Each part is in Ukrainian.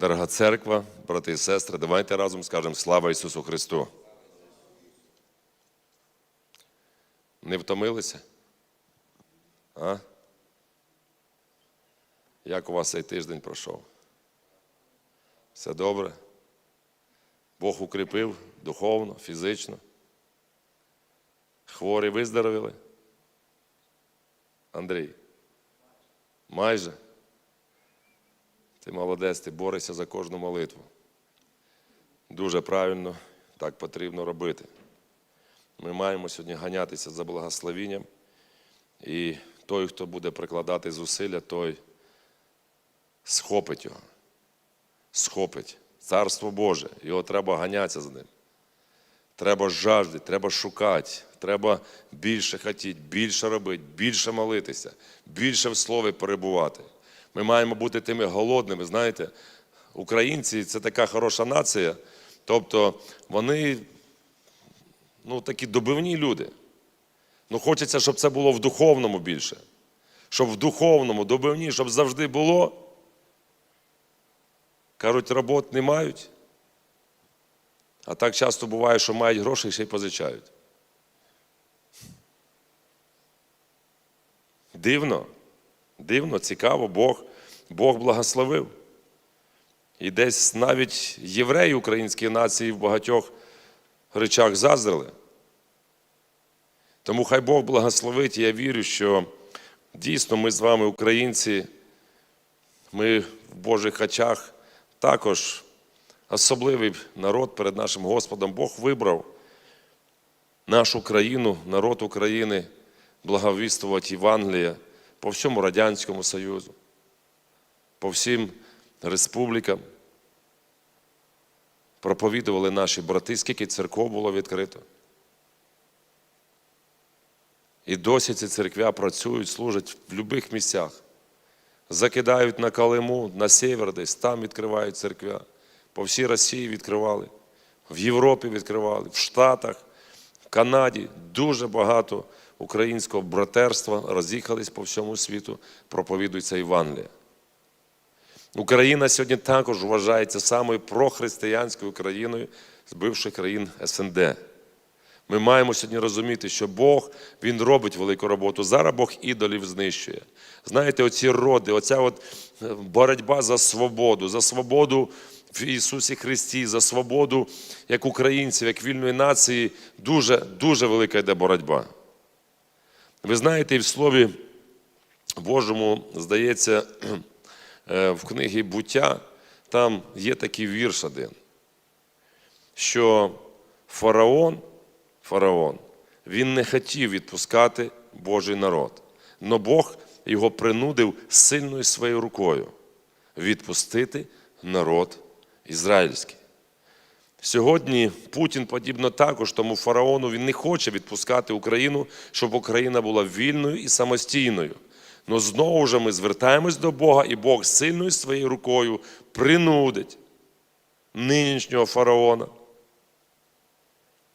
Дорога церква, брати і сестри, давайте разом скажемо слава Ісусу Христу. Не втомилися? А? Як у вас цей тиждень пройшов? Все добре? Бог укріпив духовно, фізично. Хворі виздоровіли? Андрій. Майже. Ти молодець, ти борешся за кожну молитву. Дуже правильно так потрібно робити. Ми маємо сьогодні ганятися за благословінням. І той, хто буде прикладати зусилля, той схопить його. Схопить. Царство Боже. Його треба ганятися за ним. Треба жаждати, треба шукати, треба більше хотіти, більше робити, більше молитися, більше в слові перебувати. Ми маємо бути тими голодними. Знаєте, українці це така хороша нація. Тобто вони ну, такі добивні люди. Ну, хочеться, щоб це було в духовному більше. Щоб в духовному, добивні, щоб завжди було. Кажуть, робот не мають. А так часто буває, що мають гроші і ще й позичають. Дивно, дивно, цікаво, Бог, Бог благословив. І десь навіть євреї української нації в багатьох речах заздрили. Тому хай Бог благословить, я вірю, що дійсно ми з вами, українці, ми в Божих очах також особливий народ перед нашим Господом. Бог вибрав нашу країну, народ України, благовістувати Євангелія по всьому Радянському Союзу, по всім республікам. Проповідували наші брати, скільки церков було відкрито. І досі ці церквя працюють, служать в будь-яких місцях. Закидають на Калиму, на север десь, там відкривають церквя. По всій Росії відкривали, в Європі відкривали, в Штатах, в Канаді дуже багато українського братерства роз'їхались по всьому світу, проповідується Євангелія. Україна сьогодні також вважається самою прохристиянською країною з бивших країн СНД. Ми маємо сьогодні розуміти, що Бог Він робить велику роботу. Зараз Бог ідолів знищує. Знаєте, оці роди, оця от е, боротьба за свободу, за свободу в Ісусі Христі, за свободу як українців, як вільної нації, дуже, дуже велика йде боротьба. Ви знаєте, і в Слові Божому, здається, е, в книгі буття там є такий вірш один, що фараон, фараон, він не хотів відпускати Божий народ. Но Бог його принудив сильною своєю рукою відпустити народ ізраїльський. Сьогодні Путін подібно також, тому фараону він не хоче відпускати Україну, щоб Україна була вільною і самостійною. Но знову ж ми звертаємось до Бога, і Бог сильною своєю рукою принудить нинішнього фараона,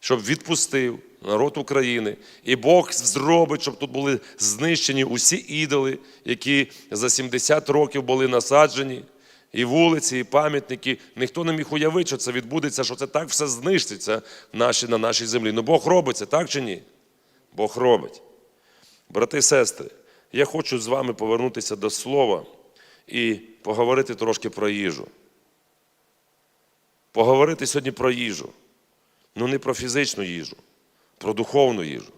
щоб відпустив народ України. І Бог зробить, щоб тут були знищені усі ідоли, які за 70 років були насаджені. І вулиці, і пам'ятники. Ніхто не міг уявити, що це відбудеться, що це так все знищиться наші, на нашій землі. Ну Бог робить це, так чи ні? Бог робить. Брати і сестри, я хочу з вами повернутися до слова і поговорити трошки про їжу. Поговорити сьогодні про їжу. Ну не про фізичну їжу, про духовну їжу.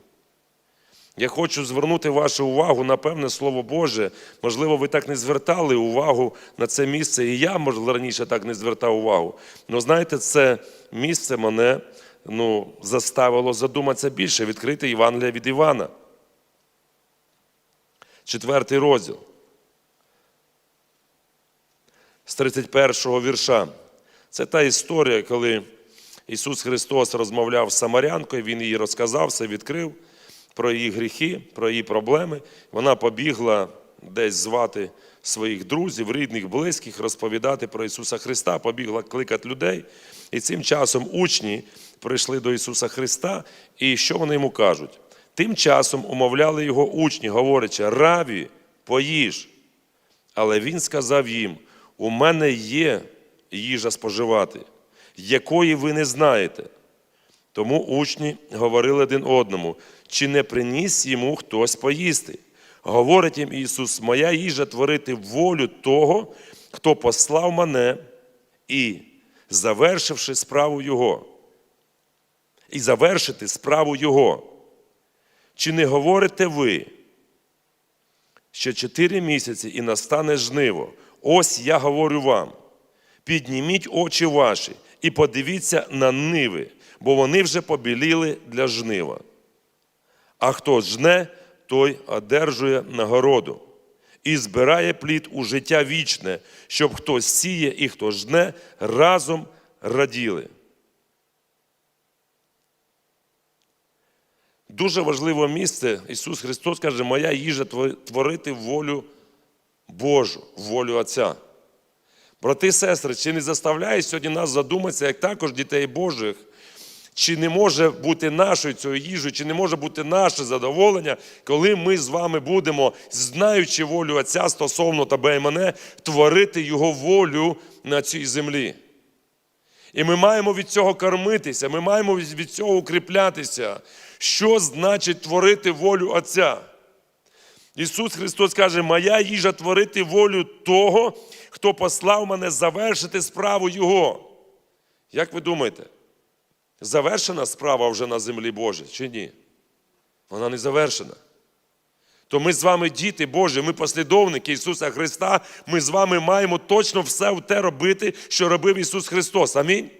Я хочу звернути вашу увагу на певне Слово Боже. Можливо, ви так не звертали увагу на це місце, і я, можливо, раніше так не звертав увагу. Але знаєте, це місце мене ну, заставило задуматися більше, відкрити Євангелія від Івана. Четвертий розділ. З 31 го вірша. Це та історія, коли Ісус Христос розмовляв з Самарянкою, Він їй розказав, все відкрив про її гріхи, про її проблеми. Вона побігла десь звати своїх друзів, рідних, близьких, розповідати про Ісуса Христа, побігла кликати людей. І цим часом учні прийшли до Ісуса Христа, і що вони йому кажуть? Тим часом умовляли його учні, говорячи, раві, поїж. Але він сказав їм: у мене є їжа споживати, якої ви не знаєте. Тому учні говорили один одному, чи не приніс йому хтось поїсти. Говорить їм Ісус, моя їжа творити волю того, хто послав мене, і, завершивши справу Його, і завершити справу Його. Чи не говорите ви? Ще чотири місяці і настане жниво. Ось я говорю вам. Підніміть очі ваші і подивіться на ниви, бо вони вже побіліли для жнива. А хто жне, той одержує нагороду і збирає плід у життя вічне, щоб хто сіє і хто жне, разом раділи. Дуже важливе місце. Ісус Христос каже, моя їжа творити волю Божу, волю Отця. Брати і сестри, чи не заставляє сьогодні нас задуматися, як також дітей Божих, чи не може бути нашою цією їжею, чи не може бути наше задоволення, коли ми з вами будемо, знаючи волю Отця стосовно тебе і мене, творити Його волю на цій землі. І ми маємо від цього кормитися, ми маємо від цього укріплятися. Що значить творити волю Отця? Ісус Христос каже, моя їжа творити волю того, хто послав мене завершити справу Його. Як ви думаєте, завершена справа вже на землі Божій чи ні? Вона не завершена. То ми з вами діти Божі, ми послідовники Ісуса Христа, ми з вами маємо точно все те робити, що робив Ісус Христос. Амінь.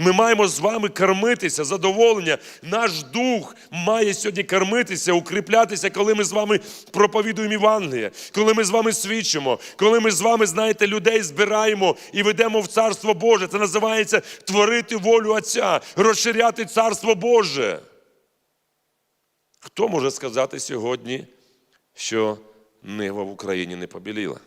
Ми маємо з вами кормитися, задоволення. Наш дух має сьогодні кормитися, укріплятися, коли ми з вами проповідуємо Євангеліє, коли ми з вами свідчимо, коли ми з вами, знаєте, людей збираємо і ведемо в Царство Боже. Це називається творити волю Отця, розширяти Царство Боже. Хто може сказати сьогодні, що нива в Україні не побіліла?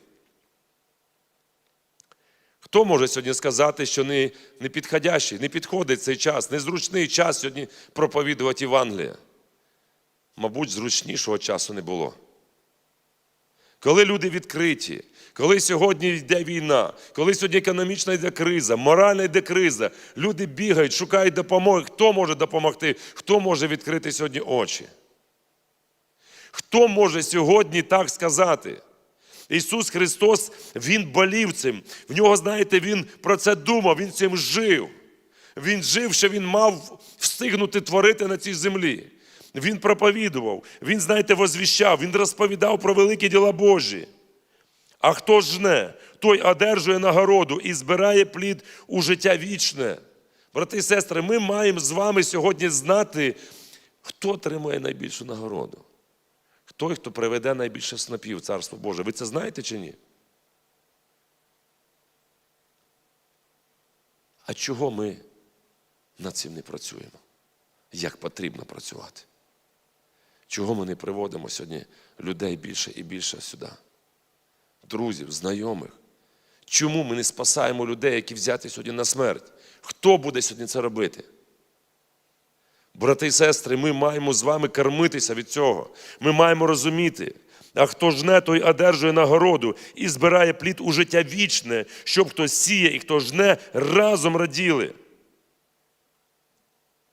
Хто може сьогодні сказати, що не, не підходящий, не підходить цей час, незручний час сьогодні проповідувати Євангелія? Мабуть, зручнішого часу не було. Коли люди відкриті, коли сьогодні йде війна, коли сьогодні економічна йде криза, моральна йде криза, люди бігають, шукають допомоги. Хто може допомогти? Хто може відкрити сьогодні очі? Хто може сьогодні так сказати? Ісус Христос, Він болів цим. В нього, знаєте, Він про це думав, Він цим жив. Він жив, що Він мав встигнути творити на цій землі. Він проповідував, Він, знаєте, возвіщав, Він розповідав про великі діла Божі. А хто жне, той одержує нагороду і збирає плід у життя вічне. Брати і сестри, ми маємо з вами сьогодні знати, хто отримує найбільшу нагороду той, хто приведе найбільше снопів Царство Боже. Ви це знаєте чи ні? А чого ми над цим не працюємо? Як потрібно працювати? Чого ми не приводимо сьогодні людей більше і більше сюди? Друзів, знайомих? Чому ми не спасаємо людей, які взяті сьогодні на смерть? Хто буде сьогодні це робити? Брати і сестри, ми маємо з вами кормитися від цього. Ми маємо розуміти. А хто жне, той одержує нагороду і збирає плід у життя вічне, щоб хто сіє і хто жне, разом раділи.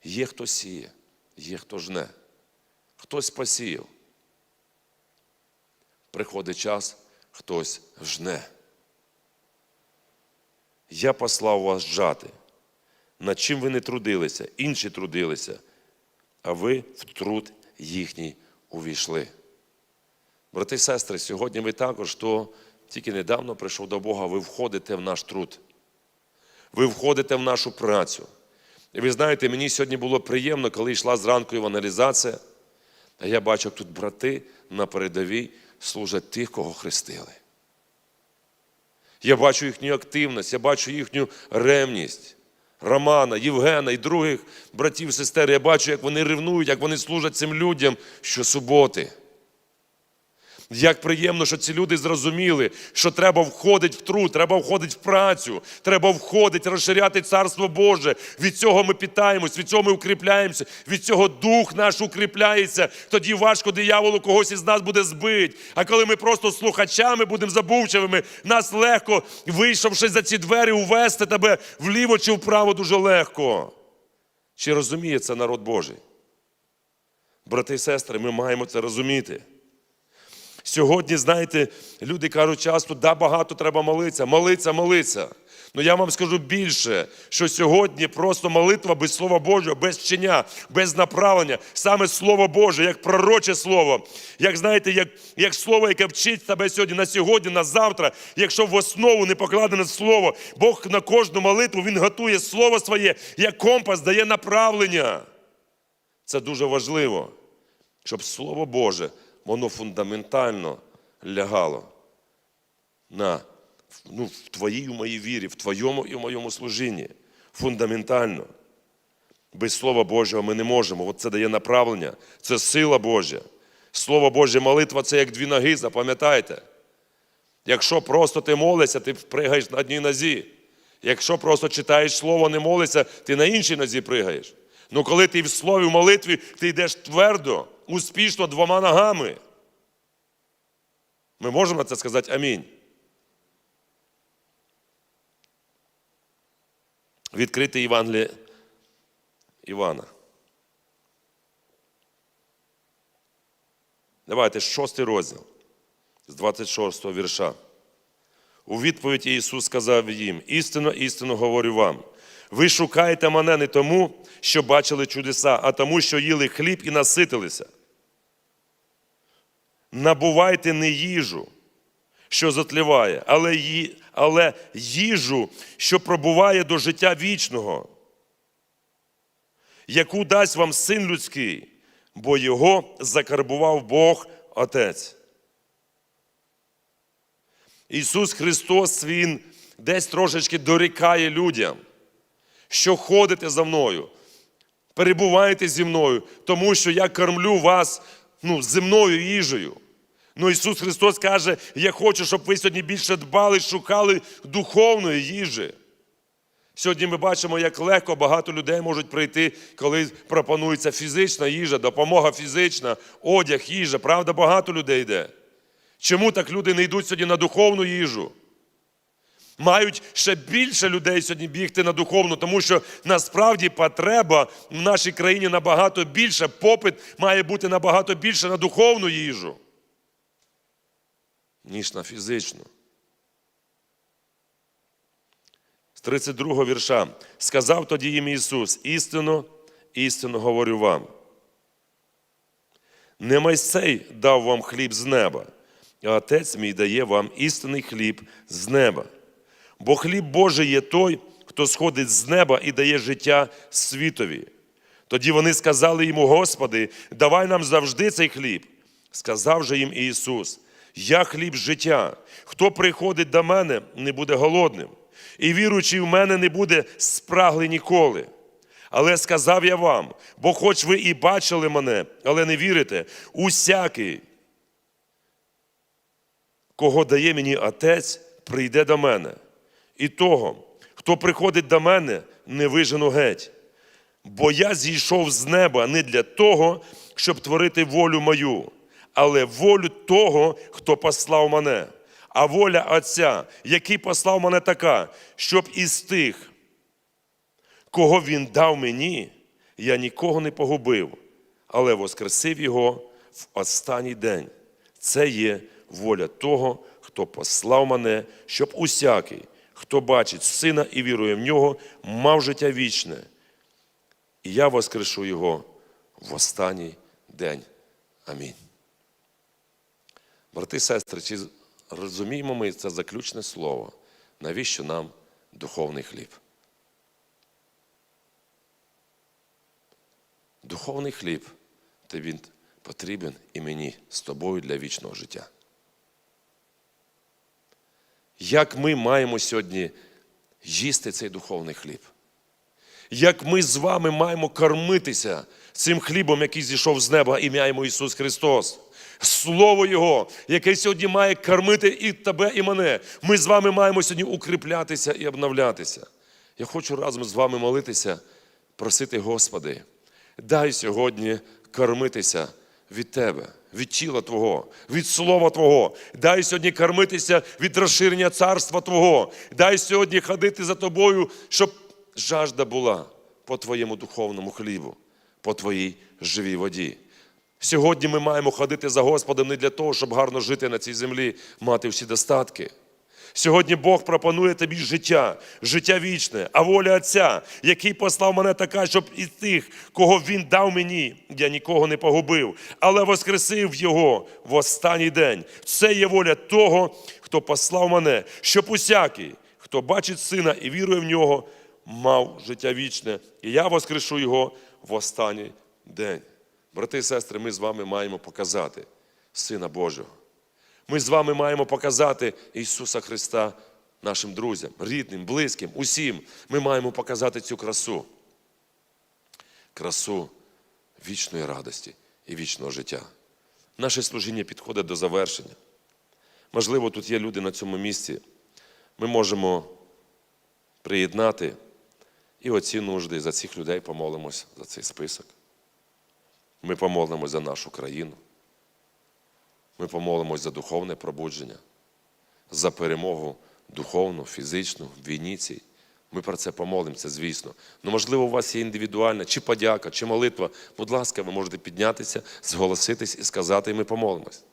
Є хто сіє, є хто жне, хтось посіяв. Приходить час, хтось жне. Я послав вас жати. Над чим ви не трудилися, інші трудилися а ви в труд їхній увійшли. Брати і сестри, сьогодні ви також, хто тільки недавно прийшов до Бога, ви входите в наш труд. Ви входите в нашу працю. І ви знаєте, мені сьогодні було приємно, коли йшла зранку евангелізація, а я бачу, як тут брати на передовій служать тих, кого хрестили. Я бачу їхню активність, я бачу їхню ревність. Романа, Євгена і других братів сестер. Я бачу, як вони ревнують, як вони служать цим людям щосуботи. Як приємно, що ці люди зрозуміли, що треба входити в труд, треба входити в працю, треба входити, розширяти Царство Боже. Від цього ми питаємось, від цього ми укріпляємося, від цього дух наш укріпляється. Тоді важко дияволу когось із нас буде збити. А коли ми просто слухачами будемо забувчивими, нас легко, вийшовши за ці двері, увести тебе вліво чи вправо дуже легко. Чи розуміє це народ Божий? Брати і сестри, ми маємо це розуміти. Сьогодні, знаєте, люди кажуть часто, да, багато треба молитися, молитися, молитися. Ну я вам скажу більше, що сьогодні просто молитва без Слова Божого, без вчення, без направлення, саме Слово Боже, як пророче слово, як знаєте, як, як слово, яке вчить тебе сьогодні, на сьогодні, на завтра, якщо в основу не покладене слово, Бог на кожну молитву Він готує слово своє, як компас, дає направлення. Це дуже важливо, щоб Слово Боже, воно фундаментально лягало на, ну, в твоїй і моїй вірі, в твоєму і в моєму служінні. Фундаментально. Без Слова Божого ми не можемо. От це дає направлення, це сила Божа. Слово Боже, молитва це як дві ноги, запам'ятайте. Якщо просто ти молишся, ти пригаєш на одній нозі. Якщо просто читаєш слово, не молишся, ти на іншій нозі пригаєш. Ну коли ти в слові, в молитві, ти йдеш твердо, успішно двома ногами. Ми можемо на це сказати амінь. Відкрити Євангеліє Івана. Давайте шостий розділ з 26 вірша. У відповідь Ісус сказав їм: істинно, істинно говорю вам. Ви шукаєте мене не тому, що бачили чудеса, а тому, що їли хліб і наситилися. Набувайте не їжу, що затліває, але, ї, але їжу, що пробуває до життя вічного, яку дасть вам син людський, бо його закарбував Бог Отець. Ісус Христос, Він десь трошечки дорікає людям, що ходите за мною, перебуваєте зі мною, тому що я кормлю вас ну, земною їжею. Ну, Ісус Христос каже, я хочу, щоб ви сьогодні більше дбали, шукали духовної їжі. Сьогодні ми бачимо, як легко багато людей можуть прийти, коли пропонується фізична їжа, допомога фізична, одяг, їжа. Правда, багато людей йде. Чому так люди не йдуть сьогодні на духовну їжу? Мають ще більше людей сьогодні бігти на духовну, тому що насправді потреба в нашій країні набагато більше, попит має бути набагато більше на духовну їжу, ніж на фізичну. З 32 вірша. Сказав тоді їм Ісус: істинно, істинно говорю вам. Не Майсей дав вам хліб з неба, а Отець мій дає вам істинний хліб з неба. Бо хліб Божий є той, хто сходить з неба і дає життя світові. Тоді вони сказали йому, Господи, давай нам завжди цей хліб. Сказав же їм Ісус: Я хліб життя. Хто приходить до мене, не буде голодним, і віруючий в мене не буде спраглий ніколи. Але сказав я вам, бо хоч ви і бачили мене, але не вірите, усякий, кого дає мені Отець, прийде до мене. І того, хто приходить до мене, не вижену геть. Бо я зійшов з неба не для того, щоб творити волю мою, але волю того, хто послав мене. А воля Отця, який послав мене така, щоб із тих, кого він дав мені, я нікого не погубив, але воскресив його в останній день. Це є воля того, хто послав мене, щоб усякий, хто бачить сина і вірує в нього, мав життя вічне. І я воскрешу його в останній день. Амінь. Брати і сестри, чи розуміємо ми це заключне слово? Навіщо нам духовний хліб? Духовний хліб то він потрібен і мені з тобою для вічного життя. Як ми маємо сьогодні їсти цей духовний хліб? Як ми з вами маємо кормитися цим хлібом, який зійшов з неба, ім'я йому Ісус Христос? Слово Його, яке сьогодні має кормити і тебе, і мене. Ми з вами маємо сьогодні укріплятися і обновлятися. Я хочу разом з вами молитися, просити, Господи, дай сьогодні кормитися від Тебе, від тіла Твого, від Слова Твого. Дай сьогодні кормитися від розширення царства Твого. Дай сьогодні ходити за Тобою, щоб жажда була по Твоєму духовному хлібу, по Твоїй живій воді. Сьогодні ми маємо ходити за Господом не для того, щоб гарно жити на цій землі, мати всі достатки. Сьогодні Бог пропонує тобі життя, життя вічне, а воля Отця, який послав мене така, щоб і тих, кого Він дав мені, я нікого не погубив, але воскресив його в останній день. Це є воля того, хто послав мене, щоб усякий, хто бачить сина і вірує в нього, мав життя вічне, і я воскрешу його в останній день. Брати і сестри, ми з вами маємо показати Сина Божого. Ми з вами маємо показати Ісуса Христа нашим друзям, рідним, близьким, усім. Ми маємо показати цю красу. Красу вічної радості і вічного життя. Наше служіння підходить до завершення. Можливо, тут є люди на цьому місці. Ми можемо приєднати і оці нужди, за цих людей помолимось за цей список. Ми помолимось за нашу країну. Ми помолимось за духовне пробудження, за перемогу духовну, фізичну в війні цій. Ми про це помолимося, звісно. Ну, можливо, у вас є індивідуальна чи подяка, чи молитва. Будь ласка, ви можете піднятися, зголоситись і сказати, і ми помолимось.